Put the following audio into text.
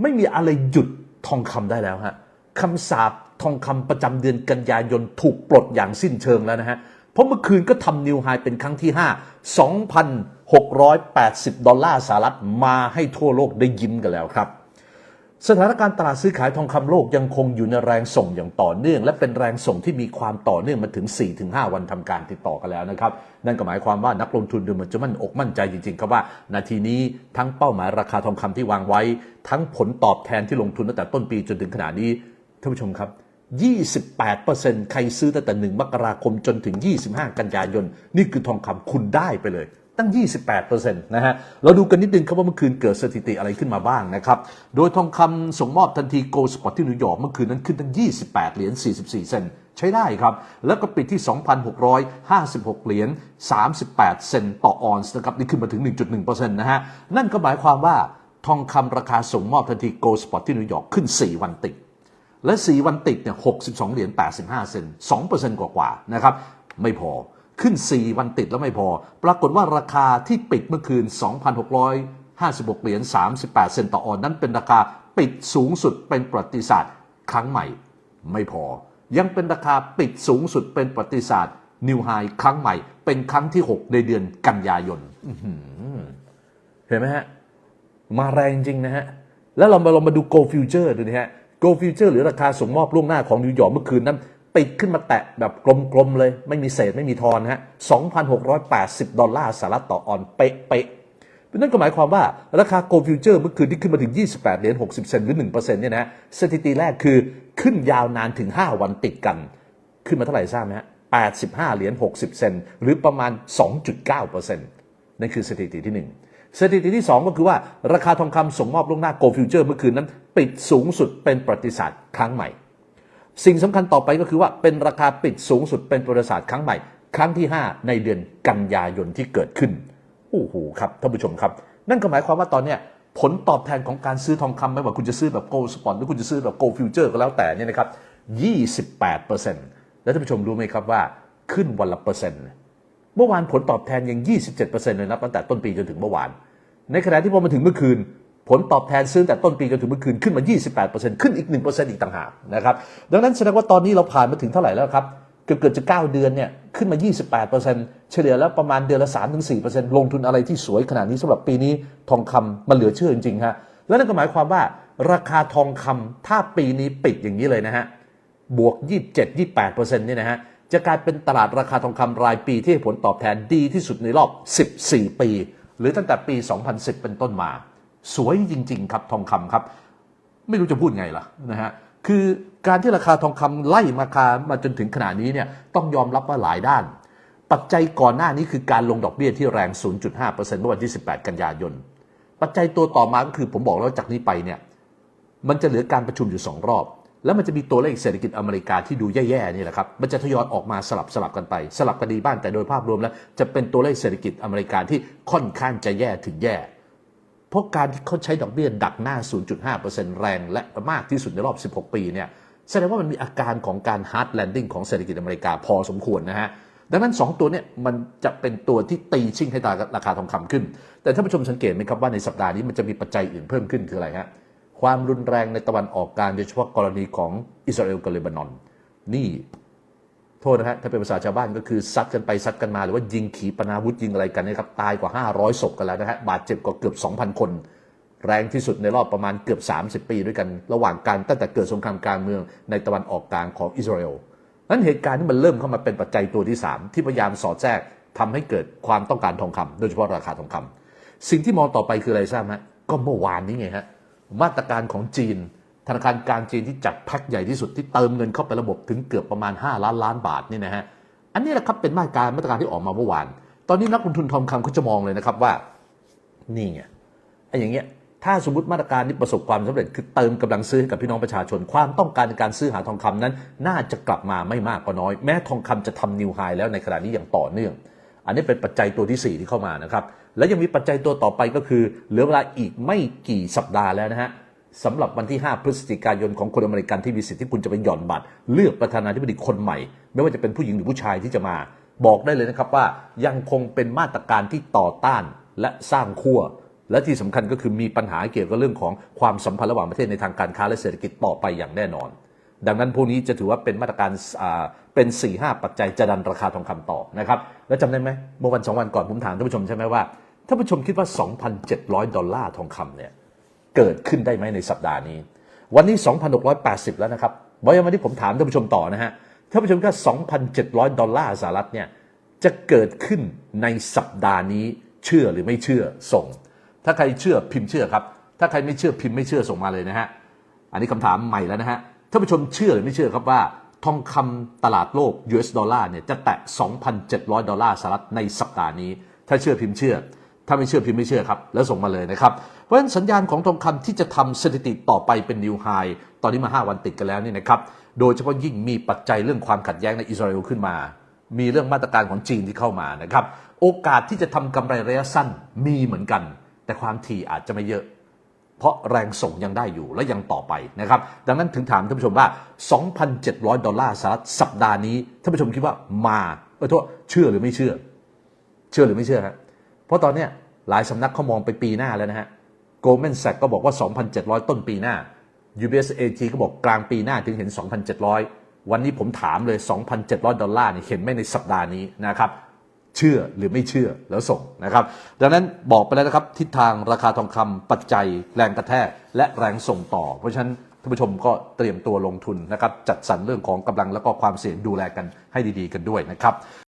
ไม่มีอะไรหยุดทองคำได้แล้วฮะคำสาปทองคำประจำเดือนกันยายนถูกปลดอย่างสิ้นเชิงแล้วนะฮะ เพราะเมื่อคืนก็ทำนิวไฮเป็นครั้งที่ 5 2,680 ดอลลาร์สหรัฐมาให้ทั่วโลกได้ยิ้มกันแล้วครับ สถานการณ์ตลาดซื้อขายทองคำโลกยังคงอยู่ในแรงส่งอย่างต่อเนื่อง และเป็นแรงส่งที่มีความต่อเนื่องมาถึง 4-5 วันทำการติดต่อกันแล้วนะครับ นั่นก็หมายความว่านักลงทุนดูเหมือนจะมั่นอกมั่นใจจริงๆครับว่า นาทีนี้ทั้งเป้าหมายราคาทองคำที่วางไว้ ทั้งผลตอบแทนที่ลงทุนตั้งแต่ต้นปีจนถึงขณะนี้ท่านผู้ชมครับ 28%ใครซื้อตั้งแต่ 1 มกราคมจนถึง 25 กันยายน นี่คือทองคำคุณได้ไปเลย ตั้ง 28%นะฮะ เราดูกันนิดนึงครับว่าเมื่อคืนเกิดสถิติอะไรขึ้นมาบ้างนะครับ โดยทองคำส่งมอบทันทีโกลสปอตที่นิวยอร์กเมื่อคืนนั้นขึ้นตั้ง 28 เหรียญ 44 เซนต์ใช้ได้ครับ แล้วก็ปิดที่ 2,656 เหรียญ 38 เซนต์ต่อออนซ์นะครับ นี่ขึ้นมาถึง 1.1%นะฮะ นั่นก็หมายความว่าทองคำราคาส่งมอบทันทีโกลสปอตที่นิวยอร์กขึ้น 4 วันติด และ 4 วันติดเนี่ย 62 เหรียญ 85 เซนต์2%กว่าๆนะครับ ไม่พอ ขึ้น 4 วันติดแล้วไม่พอ ปรากฏว่าราคาที่ปิดเมื่อคืน 2,656 เหรียญ 38 เซนต์ต่อออนนั้นเป็นราคาปิดสูงสุดเป็นประวัติศาสตร์ครั้งใหม่ ไม่พอ ยังเป็นราคาปิดสูงสุดเป็นประวัติศาสตร์นิวไฮครั้งใหม่ เป็นครั้งที่ 6 ในเดือนกันยายนเห็นไหมฮะ มาแรงจริงนะฮะ แล้วเรามาลองมาดู Go Future ดูนะฮะ Go Future หรือราคาส่งมอบล่วงหน้าของนิวยอร์กเมื่อคืนนั้น ปิดขึ้นมาแตะแบบกลมๆเลย ไม่มีเศษไม่มีทอนนะฮะ 2,680 ดอลลาร์สหรัฐต่อออนเป๊ะๆนั่นก็หมายความว่าราคา Go Future เมื่อคืนที่ขึ้นมาถึง 28 เหรียญ 60 เซนต์หรือ 1%เนี่ยนะสถิติแรกคือขึ้นยาวนานถึง 5 วันติดกัน ขึ้นมาเท่าไหร่ทราบไหมฮะ 85 เหรียญ 60 เซนต์หรือประมาณ 2.9%นั่นคือสถิติที่หนึ่งสถิติที่ 2 ก็คือว่าราคาทองคำส่งมอบล่วงหน้า Gold Future เมื่อคืนนั้น ปิดสูงสุดเป็นประวัติศาสตร์ครั้งใหม่ สิ่งสำคัญต่อไปก็คือว่าเป็นราคาปิดสูงสุดเป็นประวัติศาสตร์ครั้งใหม่ ครั้งที่ 5 ในเดือนกันยายนที่เกิดขึ้นโอ้โหครับท่านผู้ชมครับ นั่นก็หมายความว่าตอนเนี้ยผลตอบแทนของการซื้อทองคำไม่ว่าคุณจะซื้อแบบ Gold Spot หรือคุณจะซื้อแบบ Gold Future ก็แล้วแต่เนี่ยนะครับ28%แล้วท่านผู้ชมรู้ไหมครับว่าขึ้นวันละเปอร์เซ็นต์เมื่อวานผลตอบแทนยัง 27%เลยนะตั้งแต่ต้นปีจนถึงเมื่อวาน ในขณะที่พอมาถึงเมื่อคืน ผลตอบแทนซื้อแต่ต้นปีจนถึงเมื่อคืนขึ้นมา 28%ขึ้นอีก 1%อีกต่างหากนะครับดังนั้นแสดงว่าตอนนี้เราผ่านมาถึงเท่าไหร่แล้วครับเกือบเกือบจะ 9 เดือนเนี่ยขึ้นมา 28%เฉลี่ยแล้วประมาณเดือนละ 3-4%ลงทุนอะไรที่สวยขนาดนี้สำหรับปีนี้ทองคำมันเหลือเชื่อจริงๆฮะแล้วนั่นก็หมายความว่าราคาทองคำถ้าปีนี้ปิดอย่างนี้เลยนะฮะบวก 27-28%เนี่ยนะฮะจะกลายเป็นตลาดราคาทองคำรายปีที่ผลตอบแทนดีที่สุดในรอบ 14 ปี หรือตั้งแต่ปี 2010 เป็นต้นมา สวยจริง ๆ ครับทองคำครับ ไม่รู้จะพูดไงล่ะนะฮะคือการที่ราคาทองคำไล่มาคามาจนถึงขนาดนี้เนี่ยต้องยอมรับว่าหลายด้าน ปัจจัยก่อนหน้านี้คือการลงดอกเบี้ยที่แรง 0.5%เมื่อวันที่ 18 กันยายน ปัจจัยตัวต่อมาก็คือผมบอกแล้วจากนี้ไปเนี่ยมันจะเหลือการประชุมอยู่ 2 รอบ แล้วมันจะมีตัวเลขเศรษฐกิจอเมริกาที่ดูแย่ๆนี่แหละครับมันจะทยอยออกมาสลับสลับกันไป สลับกันดีบ้างแต่โดยภาพรวมแล้ว จะเป็นตัวเลขเศรษฐกิจอเมริกาที่ค่อนข้างจะแย่ถึงแย่ ราะการที่เขาใช้ดอกเบี้ยดักหน้า 0.5%แรงและมากที่สุดในรอบ 16 ปีเนี่ยแสดงว่ามันมีอาการของการ hard landing ของเศรษฐกิจอเมริกาพอสมควรนะฮะดังนั้น 2 ตัวเนี่ยมันจะเป็นตัวที่ตีชิ่งให้ราคาทองคำขึ้น แต่ท่านผู้ชมสังเกตไหมครับว่าในสัปดาห์นี้มันจะมีปัจจัยอื่นเพิ่มขึ้นคืออะไรฮะความรุนแรงในตะวันออกกลางโดยเฉพาะกรณีของอิสราเอลกับเลบานอน นี่ ทษนะฮะถ้าเป็นภาษาชาวบ้านก็คือซัดกันไปซัดกันมาหรือว่ายิงขีปนาวุธยิงอะไรกันนะครับตายกว่า 500ศพกันแล้วนะฮะบาดเจ็บกว่าเกือบ 2,000 คน แรงที่สุดในรอบประมาณเกือบ 30 ปีด้วยกันระหว่างการตั้งแต่เกิดสงครามกลางเมืองในตะวันออกกลางของอิสราเอลนั้นเหตุการณ์ที่มันเริ่มเข้ามาเป็นปัจจัยตัวที่ 3 ที่พยายามสอดแทรกทำให้เกิดความต้องการทองคำโดยเฉพาะราคาทองคำสิ่งที่มองต่อไปคืออะไรทราบไหมก็เมื่อวานนี้ไงฮะมาตรการของจีน ธนาคารกลางจีนที่จัดแพ็คใหญ่ที่สุดที่เติมเงินเข้าไประบบถึงเกือบประมาณ 5 ล้านล้านบาทนี่นะฮะอันนี้แหละครับเป็นมาตรการมาตรการที่ออกมาเมื่อวาน ตอนนี้นักลงทุนทองคำเขาจะมองเลยนะครับว่านี่ไงไอ้อย่างเงี้ยถ้าสมมติมาตรการนี้ประสบความสำเร็จคือเติมกำลังซื้อให้กับพี่น้องประชาชน ความต้องการในการซื้อหาทองคำนั้น น่าจะกลับมาไม่มากก็น้อย แม้ทองคำจะทำนิวไฮแล้วในขณะนี้อย่างต่อเนื่อง อันนี้เป็นปัจจัยตัวที่ 4 ที่เข้ามานะครับ และยังมีปัจจัยตัวต่อไปก็คือ เหลือเวลาอีกไม่กี่สัปดาห์แล้วนะฮะ สำหรับวันที่ 5 พฤศจิกายนของคนอเมริกันที่มีสิทธิ์ที่คุณจะไปหย่อนบัตร เลือกประธานาธิบดีคนใหม่ ไม่ว่าจะเป็นผู้หญิงหรือผู้ชายที่จะมา บอกได้เลยนะครับว่ายังคงเป็นมาตรการที่ต่อต้านและสร้างขั้วและที่สำคัญก็คือมีปัญหาเกี่ยวกับเรื่องของความสัมพันธ์ระหว่างประเทศในทางการค้าและเศรษฐกิจต่อไปอย่างแน่นอน ดังนั้นพวกนี้จะถือว่าเป็นมาตรการเป็น4ี่ห้าปัจจัยจะดันราคาทองคำต่อนะครับแล้วจำได้ไหมเมื่อวันสองวันก่อนผมถามท่านผู้ชมใช่ไหมว่าท่านผู้ชมคิดว่า 2,700 ดอลลาร์ทองคำเนี่ย เกิดขึ้นได้ไหมในสัปดาห์นี้ วันนี้ 2,680 แล้วนะครับบอยวันนี้ผมถามท่านผู้ชมต่อนะฮะท่านผู้ชมก็2,700 ดอลลาร์สหรัฐเนี่ยจะเกิดขึ้นในสัปดาห์นี้เชื่อหรือไม่เชื่อส่ง ถ้าใครเชื่อพิมพ์เชื่อครับ ถ้าใครไม่เชื่อพิมพ์ไม่เชื่อส่งมาเลยนะฮะอันนี้คำถามใหม่แล้วนะฮะท่านผู้ชมเชื่อหรือไม่เชื่อครับว่าทองคำตลาดโลก US ดอลลาร์เนี่ยจะแตะ 2,700 ดอลลาร์สหรัฐในสัปดาห์นี้ ถ้าเชื่อพิมพ์เชื่อ ถ้าไม่เชื่อพิมพ์ไม่เชื่อครับ แล้วส่งมาเลยนะครับ เพราะฉะนั้นสัญญาณของทองคำที่จะทำสถิติต่อไปเป็นนิวไฮตอนนี้มา 5 วันติดกันแล้วนี่นะครับ โดยเฉพาะยิ่งมีปัจจัยเรื่องความขัดแย้งในอิสราเอลขึ้นมา มีเรื่องมาตรการของจีนที่เข้ามานะครับ โอกาสที่จะทำกำไรระยะสั้นมีเหมือนกัน แต่ความถี่อาจจะไม่เยอะ เพราะแรงส่งยังได้อยู่และยังต่อไปนะครับ ดังนั้นถึงถามท่านผู้ชมว่า 2,700 ดอลลาร์สหรัฐสัปดาห์นี้ท่านผู้ชมคิดว่ามาเออโทษเชื่อหรือไม่เชื่อ เชื่อหรือไม่เชื่อฮะ เพราะตอนเนี้ยหลายสำนักเขามองไปปีหน้าแล้วนะฮะ Goldman Sachs ก็บอกว่า 2,700 ต้นปีหน้า UBS AG ก็บอกกลางปีหน้าถึงเห็น 2,700 วันนี้ผมถามเลย 2,700 ดอลลาร์เนี่ยเห็นไหมในสัปดาห์นี้นะครับ เชื่อหรือไม่เชื่อแล้วส่งนะครับ ดังนั้นบอกไปแล้วนะครับ ทิศทางราคาทองคำปัจจัย แรงกระแทกและแรงส่งต่อ เพราะฉะนั้นท่านผู้ชมก็เตรียมตัวลงทุนนะครับ จัดสรรเรื่องของกำลังแล้วก็ความเสี่ยงดูแลกันให้ดีๆ กันด้วยนะครับ